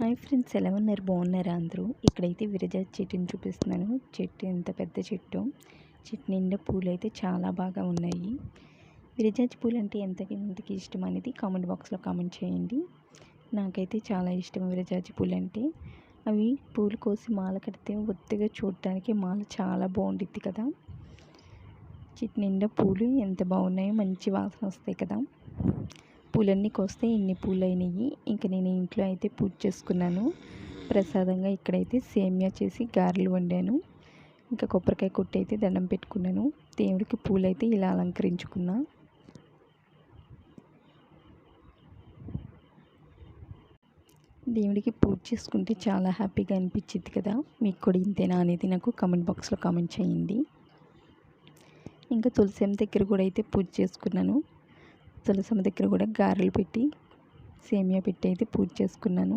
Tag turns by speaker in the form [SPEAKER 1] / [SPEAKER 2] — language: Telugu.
[SPEAKER 1] హాయ్ ఫ్రెండ్స్ ఎలా ఉన్నారు? బాగున్నారా అందరూ? ఇక్కడైతే విరజా చెట్టుని చూపిస్తున్నాను. చెట్టు ఎంత పెద్ద చెట్టు చెట్టు నిండా పూలు అయితే చాలా బాగా ఉన్నాయి. విరజాజ్ పూలు అంటే ఎంతకి ఇష్టం అనేది కామెంట్ బాక్స్లో కామెంట్ చేయండి. నాకైతే చాలా ఇష్టం విరజాజి పూలు అంటే అవి పూలు కోసి మాల కడితే ఒత్తిగా చూడటానికి మాల చాలా బాగుండిద్ది కదా. చెట్టు నిండా పూలు ఎంత బాగున్నాయో మంచి వాసన వస్తాయి కదా. పూలన్నీ కోస్తే ఇన్ని పూలు అయినాయి ఇంకా నేను ఇంట్లో అయితే పూజ చేసుకున్నాను. ప్రసాదంగా ఇక్కడైతే సేమియా చేసి గారెలు వండాను. ఇంకా కొబ్బరికాయ కొట్టి అయితే దండం పెట్టుకున్నాను. దేవుడికి పూలు అయితే ఇలా అలంకరించుకున్నా. దేవుడికి పూజ చేసుకుంటే చాలా హ్యాపీగా అనిపించింది కదా. మీకు కూడా ఇంతేనా అనేది నాకు కామెంట్ బాక్స్లో కామెంట్ చేయండి. ఇంకా తులసేమ దగ్గర కూడా అయితే పూజ చేసుకున్నాను. తులసమ్మ దగ్గర కూడా గారెలు పెట్టి సేమియా పెట్టి అయితే పూజ చేసుకున్నాను.